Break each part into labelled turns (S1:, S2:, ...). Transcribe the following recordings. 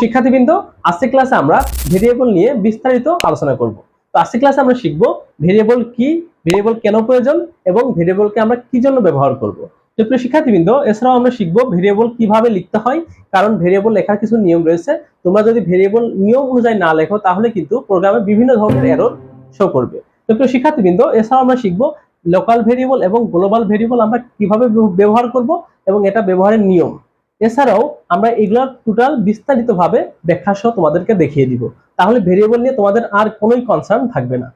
S1: শিক্ষার্থীবৃন্দ আজকে ক্লাসে আমরা ভেরিয়েবল নিয়ে বিস্তারিত আলোচনা করব। তো আজকে ক্লাসে আমরা শিখব ভেরিয়েবল কি ভেরিয়েবল কেন প্রয়োজন এবং ভেরিয়েবলকে আমরা কি জন্য ব্যবহার করব। তো প্রিয় শিক্ষার্থীবৃন্দ, এছাড়াও আমরা শিখব ভেরিয়েবল কীভাবে লিখতে হয়, কারণ ভেরিয়েবল লেখার কিছু নিয়ম রয়েছে। তোমরা যদি ভেরিয়েবল নিয়ম অনুযায়ী না লেখো, তাহলে কিন্তু প্রোগ্রামে বিভিন্ন ধরনের এরর শো করবে। তো প্রিয় শিক্ষার্থীবৃন্দ, এছাড়াও আমরা শিখব লোকাল ভেরিয়েবল এবং গ্লোবাল ভেরিয়েবল আমরা কীভাবে ব্যবহার করব এবং এটা ব্যবহারের নিয়ম। এছাড়াও আমরা এগুলোর টোটাল বিস্তারিতভাবে ব্যাখ্যা সহ তোমাদেরকে দেখিয়ে দিব। তাহলে ভেরিয়েবল নিয়ে তোমাদের আর কোনোই কনসার্ন থাকবে না।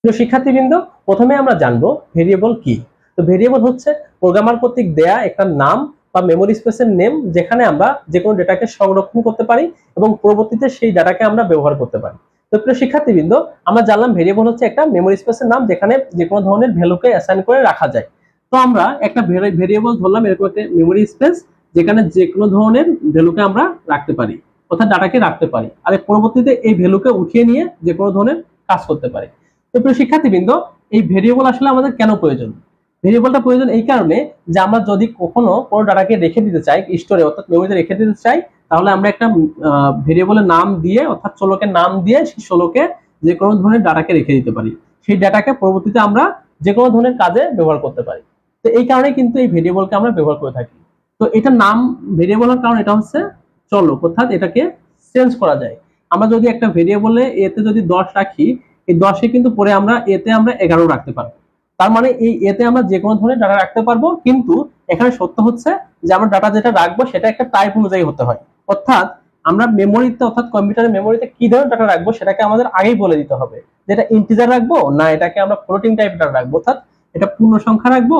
S1: প্রিয় শিক্ষার্থীবৃন্দ, প্রথমে আমরা জানব ভেরিয়েবল কি। তো ভেরিয়েবল হচ্ছে প্রোগ্রামার কর্তৃক দেয়া একটা নাম বা মেমোরি স্পেসের নেম যেখানে আমরা যে কোনো ডেটাকে সংরক্ষণ করতে পারি এবং পরবর্তীতে সেই ডাটাকে আমরা ব্যবহার করতে পারি। তো প্রিয় শিক্ষার্থীবৃন্দ, আমরা জানলাম ভেরিয়েবল হচ্ছে একটা মেমোরি স্পেসের নাম যেখানে যে কোনো ধরনের ভ্যালুকে অ্যাসাইন করে রাখা যায়। তো আমরা একটা ভেরিয়েবল ধরলাম, এরকম একটা মেমোরি স্পেস যেখানে যে কোনো ধরনের ভ্যালুকে আমরা রাখতে পারি, অর্থাৎ ডাটাকে রাখতে পারি, আর পরবর্তীতে এই ভ্যালুকে উঠিয়ে নিয়ে যে কোনো ধরনের কাজ করতে পারি। তো প্রিয় শিক্ষার্থীবৃন্দ, এই ভেরিয়েবল আসলে আমাদের কেন প্রয়োজন? ভেরিয়েবলটা প্রয়োজন এই কারণে যে আমরা যদি কখনো কোনো ডাটাকে রেখে দিতে চাই স্টোরে অর্থাৎ মেমোরিতে রেখে দিতে চাই, তাহলে আমরা একটা ভেরিয়েবলের নাম দিয়ে, অর্থাৎ ষোলোকে নাম দিয়ে সেই ষোলোকে যে কোনো ধরনের ডাটাকে রেখে দিতে পারি। সেই ডাটাকে পরবর্তীতে আমরা যে কোনো ধরনের কাজে ব্যবহার করতে পারি। তো এই কারণে কিন্তু এই ভেরিয়েবলকে আমরা ব্যবহার করে থাকি। তো এটার নাম ভেরিয়েবলের কারণ এটা হচ্ছে চলক, অর্থাৎ এটাকে চেঞ্জ করা যায়। আমরা যদি একটা ভেরিয়েবলে এতে যদি দশ রাখি, এই দশে কিন্তু পরে আমরা এতে আমরা এগারো রাখতে পারব। তার মানে এই এতে আমরা যে কোনো ধরনের ডাটা রাখতে পারব, কিন্তু এখানে সত্য হচ্ছে যে আমরা ডাটা যেটা রাখব সেটা একটা টাইপ অনুযায়ী হতে হয়। অর্থাৎ আমরা মেমোরিতে অর্থাৎ কম্পিউটারের মেমোরিতে কি ধরনের ডাটা রাখব সেটাকে আমাদের আগেই বলে দিতে হবে। যেটা ইন্টিজার রাখব, না এটাকে আমরা ফ্লোটিং টাইপ ডাটা রাখব, অর্থাৎ এটা পূর্ণ সংখ্যা রাখব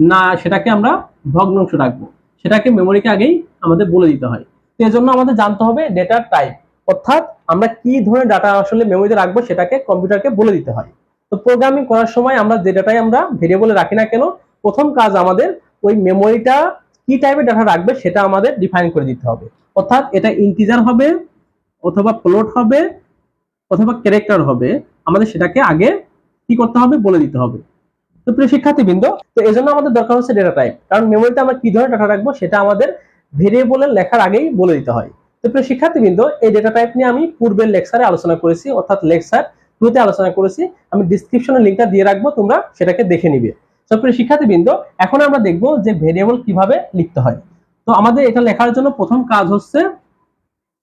S1: না, সেটাকে আমরা ভগ্নাংশ রাখব। সেটাকে মেমোরিকে আগেই আমাদের বলে দিতে হয়। তো এজন্য আমাদের জানতে হবে ডেটা টাইপ অর্থাৎ আমরা কি ধরনের ডাটা আসলে মেমোরিতে রাখব সেটাকে কম্পিউটারকে বলে দিতে হয়। তো প্রোগ্রামিং করার সময় আমরা যে ডাটাই আমরা ভেরিয়েবলে রাখি না কেন, প্রথম কাজ আমাদের ওই মেমোরিটা কি টাইপের ডাটা রাখবে সেটা আমাদের ডিফাইন করে দিতে হবে। অর্থাৎ এটা ইন্টিজার হবে, অথবা ফ্লোট হবে, অথবা ক্যারেক্টার হবে। আমাদের সেটাকে আগে কি করতে হবে বলে দিতে হবে। তো প্রিয় শিক্ষার্থীবৃন্দ, তো এই জন্য আমাদের দরকার হচ্ছে ডেটা টাইপ কারণ মেমোরিতে আমরা কি ধরনের ডাটা রাখব সেটা আমাদের ভেরিয়েবলের লেখার আগেই বলে দিতে হয়। তো প্রিয় শিক্ষার্থীবৃন্দ, এই ডেটা টাইপ নিয়ে আমি পূর্বের লেকচারে আলোচনা করেছি, অর্থাৎ লেকচার টুতে আলোচনা করেছি। আমি ডিসক্রিপশনে লিঙ্কটা দিয়ে রাখব, তোমরা সেটাকে দেখে নিবে। তো প্রিয় শিক্ষার্থীবৃন্দ, এখন আমরা দেখব যে ভেরিয়েবল কীভাবে লিখতে হয়। তো আমাদের এটা লেখার জন্য প্রথম কাজ হচ্ছে,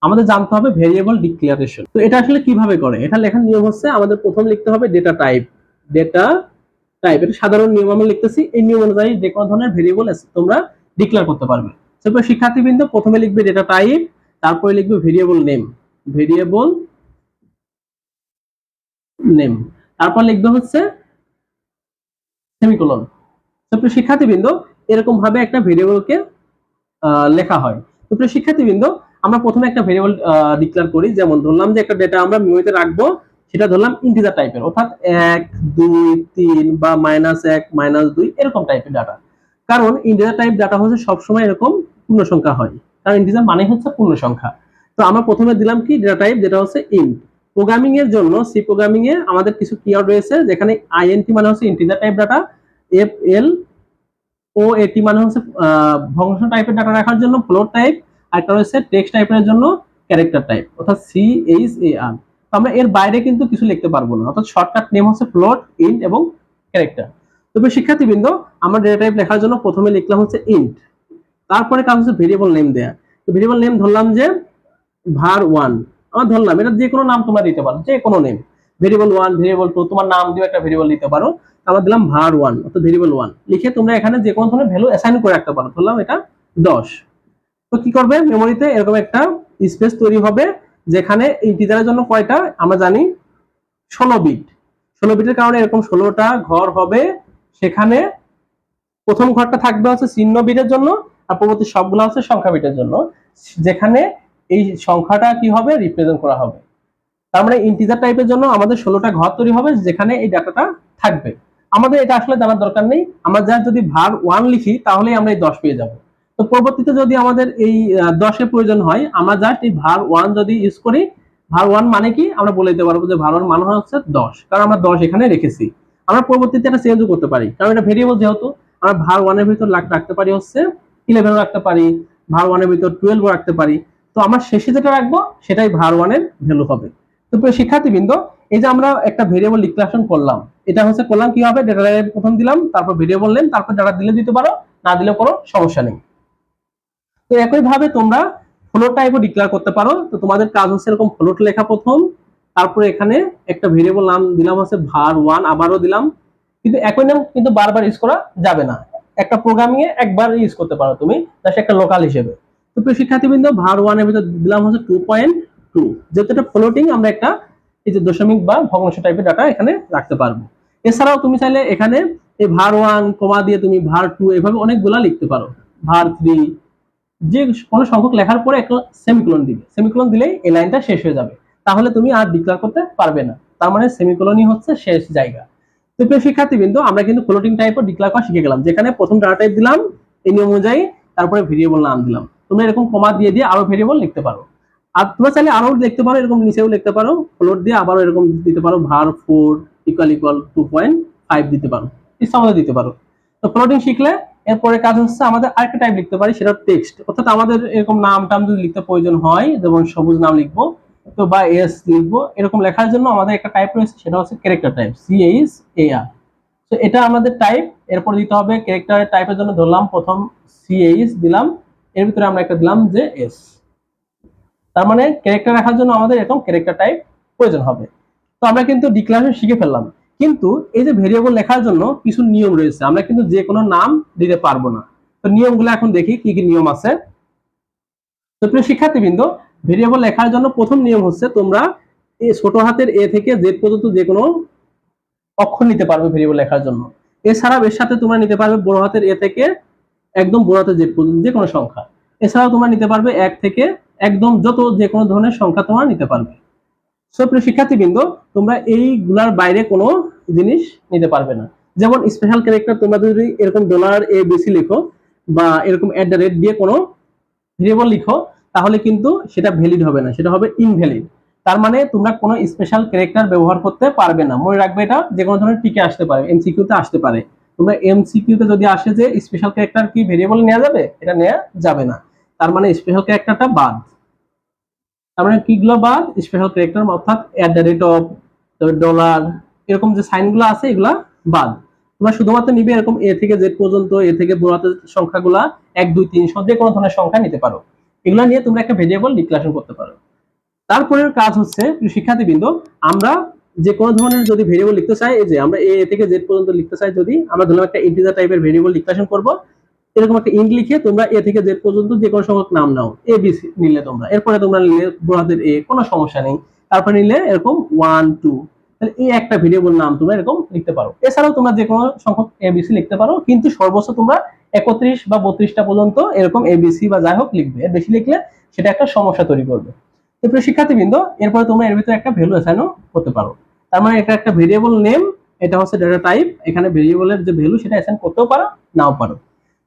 S1: আমাদের জানতে হবে ভেরিয়েবল ডিক্লারেশন তো এটা আসলে কীভাবে করে? এটা লেখার নিয়ম হচ্ছে, আমাদের প্রথম লিখতে হবে ডেটা টাইপ ডেটা টাইপ এটা সাধারণ নিয়ম আমি লিখতেছি। এই নিয়ম অনুযায়ী যে কোনো ধরনের ভেরিয়েবল তোমরা ডিক্লেয়ার করতে পারবে। তারপর শিক্ষার্থীবৃন্দ, প্রথমে লিখবে ডেটা টাইপ তারপরে লিখবে ভেরিয়েবল নেম ভেরিয়েবল নেম তারপর লিখবে হচ্ছে সেমিকোলন তারপরে শিক্ষার্থীবৃন্দ এরকম ভাবে একটা ভেরিয়েবলকে লেখা হয়। তারপরে শিক্ষার্থীবৃন্দ, আমরা প্রথমে একটা ভেরিয়েবল ডিক্লেয়ার করি। যেমন ধরলাম যে একটা ডেটা আমরা মেমোরিতে রাখব। সেটা ধরলাম ইন্টিজার টাইপের অর্থাৎ এক, দুই, তিন বা মাইনাস এক মাইনাস দুই, এরকম টাইপের ডাটা কারণ ইন্টিজার টাইপ ডাটা হচ্ছে সবসময় এরকম পূর্ণ সংখ্যা হয়। কারণ ইন্টিজার মানে হচ্ছে পূর্ণ সংখ্যা। তো আমরা প্রথমে দিলাম কি ডেটা টাইপ যেটা হচ্ছে ইন্ট প্রোগ্রামিং এর জন্য সি প্রোগ্রামিং এ আমাদের কিছু কিওয়ার্ড রয়েছে, যেখানে আইএনটি মানে হচ্ছে integer type data F L O এটি মানে হচ্ছে ভগ্নাংশ টাইপের ডাটা রাখার জন্য ফ্লোট টাইপ আর একটা রয়েছে টেক্সট টাইপের জন্য ক্যারেক্টার টাইপ অর্থাৎ সি এইচ এ আর আমরা এর বাইরে কিন্তু কিছু লিখতে পারব না। অর্থাৎ শর্টকাট নেম হচ্ছে ফ্লোট ইন্ট এবং ক্যারেক্টার তবে শিক্ষার্থীবৃন্দ, আমরা ডেটা টাইপ লেখার জন্য প্রথমে লিখলাম হচ্ছে ইন্ট তারপরে কাজ হচ্ছে ভেরিয়েবল নেম দেয়া। তো ভেরিয়েবল নেম ধরলাম যে ভার ওয়ান আমার ধরলাম, এটা যে কোনো নাম তোমরা দিতে পারো, যে কোনো name variable one variable two তোমার নাম দিয়ে একটা ভেরিয়েবল দিতে পারো। আমরা দিলাম ভার ওয়ান অর্থাৎ ভেরিয়েবল ওয়ান লিখে তোমরা এখানে যে কোনো ধরনের ভ্যালু অ্যাসাইন করে রাখতে পারো। ধরলাম এটা দশ। তো কি করবে? মেমোরিতে এরকম একটা স্পেস তৈরি হবে। যেখানে ইন্টিজারের জন্য কয়টা? আমরা জানি ষোলো বিট ষোলো বিটের কারণে এরকম ষোলোটা ঘর হবে। সেখানে প্রথম ঘরটা থাকবে হচ্ছে চিহ্ন বিটের জন্য, আর পরবর্তী সবগুলো হচ্ছে সংখ্যা বিটের জন্য। যেখানে এই সংখ্যাটা কি হবে? রিপ্রেজেন্ট করা হবে। তার মানে ইন্টিজার টাইপের জন্য আমাদের ষোলোটা ঘর তৈরি হবে, যেখানে এই ডাটাটা থাকবে। আমাদের এটা আসলে জানার দরকার নেই। আমরা যা যদি ভার ওয়ান লিখি, তাহলেই আমরা এই দশ পেয়ে যাব। তো পরবর্তীতে যদি আমাদের এই দশের প্রয়োজন হয়, আমরা জাস্ট এই ভার ওয়ান যদি ইউজ করি ভার ওয়ান মানে কি? আমরা বলে দিতে পারব যে ভার ওয়ান মানে হচ্ছে দশ। কারণ আমরা দশ এখানে রেখেছি। আমরা পরবর্তীতে এটা চেঞ্জও করতে পারি। কারণ এটা ভেরিয়েবল যেহেতু, আমরা ভার ওয়ানের ভিতর রাখতে পারি হচ্ছে ইলেভেনও রাখতে পারি ভার ওয়ানের ভিতর টুয়েলভ রাখতে পারি। তো আমরা শেষে যেটা রাখব, সেটাই ভার ওয়ানের ভ্যালু হবে। তো শিক্ষার্থীবৃন্দ, এই যে আমরা একটা ভেরিয়েবল ডিক্লারেশন করলাম, এটা হচ্ছে করলাম কি হবে ডেটা প্রথম দিলাম, তারপর ভেরিয়েবল নেম তারপর ডাটা দিলে দিতে পারো, না দিলে কোনো সমস্যা নেই। তো একই ভাবে তোমরা ফ্লোট টাইপও ডিক্লেয়ার করতে পারো। তো তোমাদের কাজ হচ্ছে এরকম ফ্লোট লেখা প্রথম। তারপরে এখানে একটা ভেরিয়েবল নাম দিলাম হচ্ছে ভার ওয়ান আবারও দিলাম। কিন্তু একই নাম কিন্তু বারবার ইউজ করা যাবে না। একটা প্রোগ্রামিং এ একবার ইউজ করতে পারো তুমি জাস্ট একটা লোকাল হিসেবে। তো প্রিয় শিক্ষার্থীবৃন্দ ভার ওয়ানের ভিতর দিলাম হচ্ছে টু পয়েন্ট টু যেহেতু এটা ফ্লোটিং আমরা একটা এই যে দশমিক বা ভগ্নাংশ টাইপের ডাটা এখানে রাখতে পারব। এছাড়াও তুমি চাইলে এখানে এই ভার ওয়ান কমা দিয়ে তুমি ভার টু এভাবে অনেকগুলা লিখতে পারো। ভার থ্রি যে কোনো সংখ্যক লেখার পরে একটা সেমিকোলন দিবে। সেমিকোলন দিলেই এই লাইনটা শেষ হয়ে যাবে। তাহলে তুমি আর ডিক্লেয়ার করতে পারবে না। তার মানে সেমিকোলনই হচ্ছে শেষ জায়গা। তো প্রিয় শিক্ষার্থীবৃন্দ, আমরা কিন্তু ফ্লোটিং টাইপও ডিক্লেয়ার করা শিখে গেলাম। যেখানে প্রথম ডাটা টাইপ দিলাম, এই নিয়ম অনুযায়ী তারপরে ভেরিয়েবল নাম দিলাম। তুমি এরকম কমা দিয়ে দিয়ে আরও ভেরিয়েবল লিখতে পারো। আর তোমরা চাইলে আরও লিখতে পারো, এরকম নিচেও লিখতে পারো। ফ্লোট দিয়ে আবারও এরকম দিতে পারো var four equal equal to point five দিতে পারো। মতো দিতে পারো। তো ফ্লোটিং শিখলে এরপরে কাজ হচ্ছে আমাদের আরেকটা টাইপ লিখতে পারি, সেটা টেক্সট অর্থাৎ আমাদের এরকম নাম টাম যদি লিখতে প্রয়োজন হয়, যেমন সবুজ নাম লিখব, তো বা এস লিখব, এরকম লেখার জন্য আমাদের একটা টাইপ রয়েছে, সেটা হচ্ছে character type C H A R তো এটা আমাদের টাইপ এরপর দিতে হবে ক্যারেক্টার টাইপের জন্য ধরলাম, প্রথম সি এইচ দিলাম, এর ভিতরে আমরা একটা দিলাম যে এস তার মানে ক্যারেক্টার রাখার জন্য আমাদের এরকম ক্যারেক্টার টাইপ প্রয়োজন হবে। তো আমরা কিন্তু ডিক্লারেশন শিখে ফেললাম। কিন্তু এই যে ভেরিয়েবল লেখার জন্য কিছু নিয়ম রয়েছে, আমরা কিন্তু যে কোনো নাম দিতে পারব না। তো নিয়মগুলো এখন দেখি কি কি নিয়ম আছে। তো প্রিয় শিক্ষার্থীবৃন্দ ভেরিয়েবল লেখার জন্য প্রথম নিয়ম হচ্ছে তোমরা এই ছোট হাতের এ থেকে জেড পর্যন্ত যে কোনো অক্ষর নিতে পারবে ভেরিয়েবল লেখার জন্য। এছাড়াও এর সাথে তোমরা নিতে পারবে বড় হাতের এ থেকে একদম বড় হাতের জেড পর্যন্ত যে কোনো সংখ্যা। এছাড়াও তোমরা নিতে পারবে এক থেকে একদম যত যে কোনো ধরনের সংখ্যা তোমরা নিতে পারবে। সো প্রিয় শিক্ষার্থীবৃন্দ, তোমরা এইগুলার বাইরে কোনো জিনিস নিতে পারবে না। যেমন স্পেশাল ক্যারেক্টার তোমরা যদি এরকম ডলার এ বেশি লিখো বা এরকম অ্যাট দ্য রেট দিয়ে কোনো ভেরিয়েবল লিখো, তাহলে কিন্তু সেটা ভ্যালিড হবে না। সেটা হবে ইনভ্যালিড তার মানে তোমরা কোনো স্পেশাল ক্যারেক্টার ব্যবহার করতে পারবে না। মনে রাখবে এটা, যে কোনো ধরনের টিকে আসতে পারে এমসিকিউ তে আসতে পারে। তোমরা এমসিকিউ তে যদি আসে যে স্পেশাল ক্যারেক্টার কি ভেরিয়েবল নেওয়া যাবে, এটা নেওয়া যাবে না। তার মানে স্পেশাল ক্যারেক্টারটা বাদ। তার মানে কিগুলো বাদ? স্পেশাল ক্যারেক্টার অর্থাৎ at the rate of dollar এরকম যে সাইনগুলো আছে, এগুলা বাদ। তোমরা শুধুমাত্র নিবে এরকম এ থেকে জেড পর্যন্ত এ থেকে বড় হাতের সংখ্যাগুলা এক, দুই, তিন সব যে কোনো ধরনের সংখ্যা নিতে পারো। এগুলা নিয়ে তোমরা একটা ভেরিয়েবল ডিক্লারেশন করতে পারো। তারপরের কাজ হচ্ছে শিক্ষার্থীবৃন্দ, আমরা যে কোনো ধরনের যদি ভেরিয়েবল লিখতে চাই, এই যে আমরা এ থেকে জেড পর্যন্ত লিখতে চাই যদি, আমরা ধরলাম একটা ইন্টিজার টাইপের ভেরিয়েবল ডিক্লারেশন করব। এরকম একটা ইন্ট লিখে তোমরা এ থেকে জেড পর্যন্ত যে কোনো সংখ্যক নাম নাও এ বি সি নিলে তোমরা। এরপরে তোমরা নিলে বড়দের এ কোনো সমস্যা নেই। তারপরে নিলে এরকম ওয়ান টু তাহলে এই একটা ভেরিয়েবল নাম তোমরা এরকম লিখতে পারো। এছাড়াও তোমরা যে কোনো সংখ্যক এবিসি লিখতে পারো, কিন্তু সর্বোচ্চ তোমরা একত্রিশ বা বত্রিশটা পর্যন্ত এরকম এ এবিসি বা যাই হোক লিখবে। এর বেশি লিখলে সেটা একটা সমস্যা তৈরি করবে। প্রিয় শিক্ষার্থীবৃন্দ, এরপরে তোমরা এর ভিতরে একটা ভ্যালু অ্যাসাইনও করতে পারো। তার মানে এটা একটা ভেরিয়েবল নেম এটা হচ্ছে ডেটা টাইপ এখানে ভেরিয়েবলের যে ভ্যালু সেটা অ্যাসাইন করতেও পারো, নাও পারো।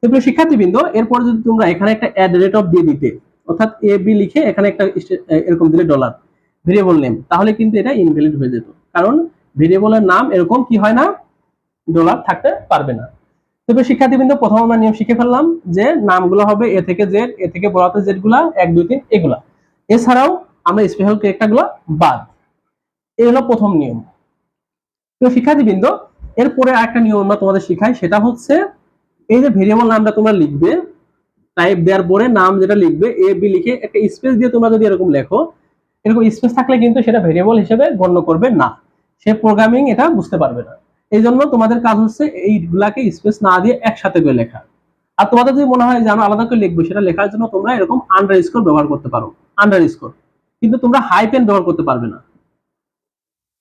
S1: তো শিক্ষার্থীবৃন্দ, এরপর যদি তোমরা এখানে একটা অ্যাড রেট অফ দিয়ে দিতে, অর্থাৎ এ বি লিখে এখানে একটা এরকম দিলে ডলার ভেরিয়েবল নেম তাহলে কিন্তু এটা ইনভ্যালিড হয়ে যেত। কারণ ভেরিয়েবলের নাম এরকম কি হয় না? ডলার থাকতে পারবে না। তবে শিক্ষার্থীবৃন্দ, প্রথম আমরা নিয়ম শিখে ফেললাম যে নামগুলো হবে এ থেকে জেড এ থেকে বড় হাতের জেডগুলা, এক, দুই, তিন, এগুলা। এছাড়াও আমরা স্পেশাল ক্যারেক্টারগুলা বাদ। এই হলো প্রথম নিয়ম। তো শিক্ষার্থীবৃন্দ, এরপরে আরেকটা নিয়ম আমরা তোমাদের শিখাই, সেটা হচ্ছে এই যে ভেরিয়েবল নামটা তোমরা লিখবে টাইপ দেওয়ার পরে নাম যেটা লিখবে এ বি লিখে একটা স্পেস দিয়ে তোমরা যদি এরকম লেখো, এরকম স্পেস থাকলে কিন্তু সেটা ভেরিয়েবল হিসেবে গণ্য করবে না। সে প্রোগ্রামিং এটা বুঝতে পারবে না। এই জন্য তোমাদের কাজ হচ্ছে এইগুলাকে স্পেস না দিয়ে একসাথে করে লেখা। আর তোমাদের যদি মনে হয় যে আমরা আলাদা করে লিখব, সেটা লেখার জন্য তোমরা এরকম আন্ডার স্কোর ব্যবহার করতে পারো। আন্ডার স্কোর কিন্তু তোমরা হাই পেন ব্যবহার করতে পারবে না।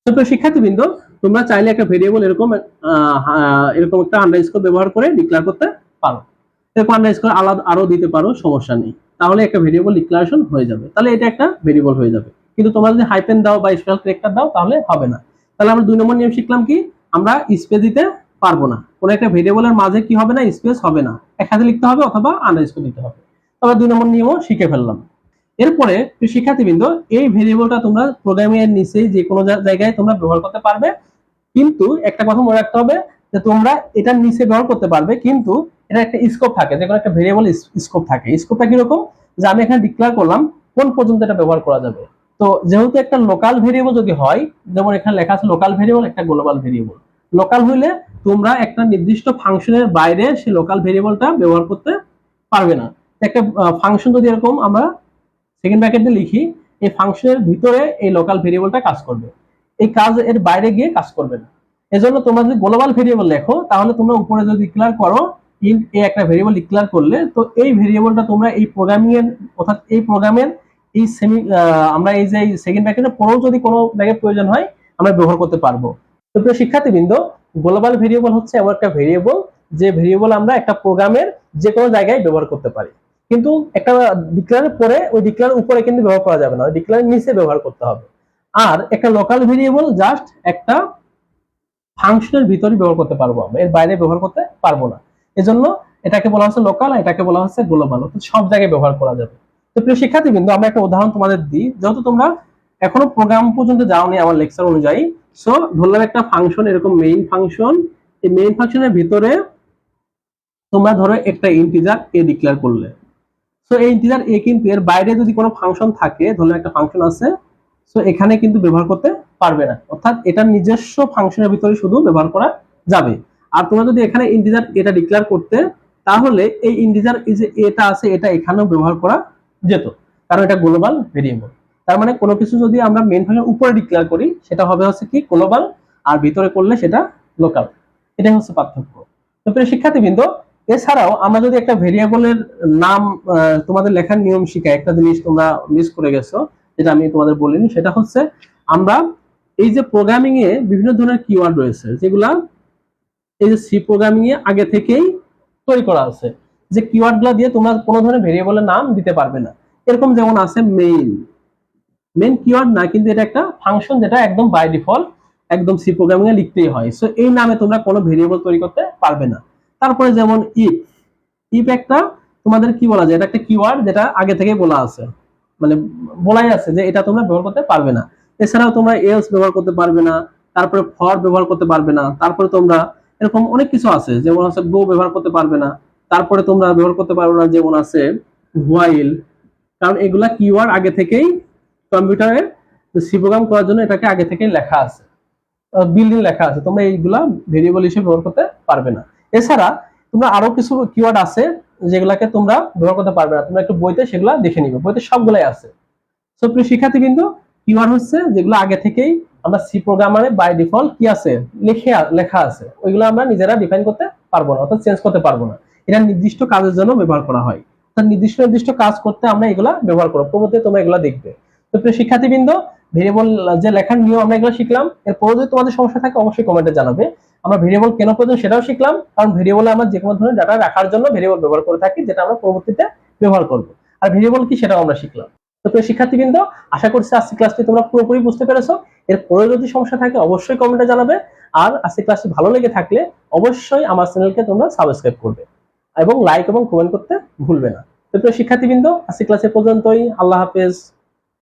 S1: তো শিক্ষার্থীবৃন্দ তোমরা চাইলে একটা ভেরিয়েবল এরকম এরকম একটা আন্ডার স্কোর ব্যবহার করে ডিক্লেয়ার করতে পারো। এরকম আন্ডার স্কোর আলাদা আরও দিতে পারো, সমস্যা নেই। তাহলে একটা ভেরিয়েবল ডিক্লারেশন হয়ে যাবে। তাহলে এটা একটা ভেরিয়েবল হয়ে যাবে। কিন্তু তোমরা যদি হাইপেন দাও বা স্পেশাল ক্যারেক্টার দাও, তাহলে হবে না। তাহলে আমরা দুই নম্বর নিয়ম শিখলাম কি? আমরা স্পেস দিতে পারব না। কোনো একটা ভেরিয়েবলের মাঝে কি হবে না স্পেস হবে না। একসাথে লিখতে হবে অথবা আন্ডার স্কোর দিতে হবে। তবে দুই নম্বর নিয়মও শিখে ফেললাম। এরপরে শিক্ষার্থীবৃন্দ, এই ভেরিয়েবলটা তোমরা প্রোগ্রামিং এর নিচে যে কোনো জায়গায় তোমরা ব্যবহার করতে পারবে। কিন্তু একটা কথা মনে রাখতে হবে যে তোমরা এটার নিচে ব্যবহার করতে পারবে, কিন্তু এটা একটা স্কোপ থাকে যে কোনো একটা ভেরিয়েবল স্কোপ থাকে। স্কোপটা কীরকম? যে আমি এখানে ডিক্লেয়ার করলাম কোন পর্যন্ত এটা ব্যবহার করা যাবে। তো যেহেতু একটা লোকাল ভেরিয়েবল যদি হয়, যেমন এখানে লেখা আছে লোকাল ভেরিয়েবল একটা গ্লোবাল ভেরিয়েবল লোকাল হইলে তোমরা একটা নির্দিষ্ট ফাংশনের বাইরে সেই লোকাল ভেরিয়েবলটা ব্যবহার করতে পারবে না। একটা ফাংশন যদি এরকম আমরা সেকেন্ড ব্র্যাকেটে লিখি, এই ফাংশনের ভিতরে এই লোকাল ভেরিয়েবলটা কাজ করবে। এই কাজ এর বাইরে গিয়ে কাজ করবে না। এজন্য তোমরা যদি গ্লোবাল ভেরিয়েবল লেখো, তাহলে তোমরা উপরে যদি ডিক্লেয়ার করো ইন্ট এ একটা ভেরিয়েবল ডিক্লেয়ার করলে, তো এই ভেরিয়েবলটা তোমরা এই প্রোগ্রামিং এর, অর্থাৎ এই প্রোগ্রামের এই সেমি আমরা এই যে সেকেন্ড ব্র্যাকেটের পরেও যদি কোনো ব্র্যাকেট প্রয়োজন হয়, আমরা ব্যবহার করতে পারব। তো প্রিয় শিক্ষার্থীবৃন্দ গ্লোবাল ভেরিয়েবল হচ্ছে এমন একটা ভেরিয়েবল যে ভেরিয়েবল আমরা একটা প্রোগ্রামের যে কোনো জায়গায় ব্যবহার করতে পারি। কিন্তু একটা ডিক্লেয়ারের পরে, ওই ডিক্লেয়ার উপরে কিন্তু ব্যবহার করা যাবে না, ওই ডিক্লেয়ারের নিচে ব্যবহার করতে হবে। আর একটা লোকাল ভেরিয়েবল জাস্ট একটা ফাংশনের ভিতরে ব্যবহার করতে পারব আমরা। এর বাইরে ব্যবহার করতে পারব না। এজন্য এটাকে বলা হচ্ছে লোকাল এটাকে বলা হচ্ছে গ্লোবাল সব জায়গায় ব্যবহার করা যাবে। তো প্রিয় শিক্ষার্থীবৃন্দ, আমরা একটা উদাহরণ তোমাদের দিই। যেহেতু তোমরা এখনও প্রোগ্রাম পর্যন্ত যাওনি আমার লেকচার অনুযায়ী সো ধরলাম একটা ফাংশন এরকম মেইন ফাংশন এই মেইন ফাংশনের ভিতরে তোমরা ধরো একটা ইন্টিজার এ ডিক্লেয়ার করলে। সো এই ইন্টিজার এ কিন্তু এর বাইরে যদি কোনো ফাংশন থাকে, ধরলাম একটা ফাংশন আছে সো এখানে কিন্তু ব্যবহার করতে পারবে না। অর্থাৎ এটার নিজস্ব ফাংশনের ভিতরে শুধু ব্যবহার করা যাবে। আর তোমরা যদি এখানে ইন্টিজার এটা ডিক্লেয়ার করতে, তাহলে এই ইন্টিজার যে এটা আছে, এটা এখানেও ব্যবহার করা যেত। কারণ এটা গ্লোবাল ভেরিয়েবল তার মানে কোনো কিছু যদি আমরা মেন ফাংশন উপরে ডিক্লেয়ার করি, সেটা হবে হচ্ছে কি গ্লোবাল আর ভিতরে করলে সেটা লোকাল এটাই হচ্ছে পার্থক্য। তো প্রিয় শিক্ষার্থীবৃন্দ, এছাড়াও আমরা যদি একটা ভেরিয়েবলের নাম তোমাদের লেখার নিয়ম শিখাই, একটা জিনিস তোমরা মিস করে গেছো যেটা আমি তোমাদের বলিনি, সেটা হচ্ছে আমরা এই যে প্রোগ্রামিং এ বিভিন্ন ধরনের কিওয়ার্ড রয়েছে, যেগুলা এই যে সি প্রোগ্রামিং এ আগে থেকেই তৈরি করা আছে, যে কিওয়ার্ডগুলা দিয়ে তোমরা কোনো ধরনের ভেরিয়েবলের নাম দিতে পারবে না। এরকম যেমন আছে মেইন মেইন কিওয়ার্ড না, কিন্তু এটা একটা ফাংশন যেটা একদম বাই ডিফল্ট একদম সি প্রোগ্রামিং এ লিখতেই হয়। সো এই নামে তোমরা কোনো ভেরিয়েবল তৈরি করতে পারবে না। তারপরে যেমন ইফ ইফ একটা তোমাদের কি বলা যায়, এটা একটা কিওয়ার্ড যেটা আগে থেকেই বলা আছে। মানে বলাই আছে যে এটা তোমরা ব্যবহার করতে পারবে না। এছাড়াও তোমরা এলস ব্যবহার করতে পারবে না, তারপরে ফর ব্যবহার করতে পারবে না, তারপরে তোমরা এরকম অনেক কিছু আছে, যেমন আছে গো ব্যবহার করতে পারবে না, তারপরে তোমরা ব্যবহার করতে পারবে না, যেমন আছে হোয়াইল কারণ এগুলা কিওয়ার্ড আগে থেকেই কম্পিউটারে সি প্রোগ্রাম করার জন্য এটাকে আগে থেকেই লেখা আছে। বিল্ডিং লেখা আছে, তোমরা এইগুলা ভেরিয়েবল হিসেবে ব্যবহার করতে পারবে না। এছাড়া তোমরা আরও কিছু কিওয়ার্ড আছে যেগুলাকে তোমরা ব্যবহার করতে পারবে না। তোমরা একটু বইতে সেগুলা দেখে নিবে। বইতে সবগুলাই আছে। সো প্রিয় শিক্ষার্থীবৃন্দ কিওয়ার্ড হচ্ছে যেগুলো আগে থেকেই আমরা সি প্রোগ্রামারে বাই ডিফল্ট কি আছে? লিখে লেখা আছে। ওইগুলো আমরা নিজেরা ডিফাইন করতে পারব না, অর্থাৎ চেঞ্জ করতে পারব না। এটা নির্দিষ্ট কাজের জন্য ব্যবহার করা হয়। নির্দিষ্ট নির্দিষ্ট কাজ করতে আমরা এগুলা ব্যবহার করব। পরবর্তীতে তোমরা এগুলা দেখবে। তো প্রিয় শিক্ষার্থীবৃন্দ ভেরিয়েবল যে লেখার নিয়ম আমরা এগুলো শিখলাম। এরপরে যদি তোমাদের সমস্যা থাকে, অবশ্যই কমেন্টে জানাবে। আমরা ভেরিয়েবল কেন প্রয়োজন সেটাও শিখলাম, কারণ ভেরিয়েবলে আমরা যে কোনো ধরনের ডাটা রাখার জন্য ভেরিয়েবল ব্যবহার করে থাকি, যেটা আমরা পরবর্তীতে ব্যবহার করব। আর ভেরিয়েবল কি সেটাও আমরা শিখলাম। তো প্রিয় শিক্ষার্থীবৃন্দ, আশা করছি আজকে ক্লাসটি তোমরা পুরোপুরি বুঝতে পেরেছ। এরপরে যদি সমস্যা থাকে, অবশ্যই কমেন্টে জানাবে। আর আজকে ক্লাসটি ভালো লেগে থাকলে অবশ্যই আমার চ্যানেলকে তোমরা সাবস্ক্রাইব করবে এবং লাইক এবং কমেন্ট করতে ভুলবে না। তো প্রিয় শিক্ষার্থীবৃন্দ আজকে ক্লাসে পর্যন্তই। আল্লাহ হাফেজ।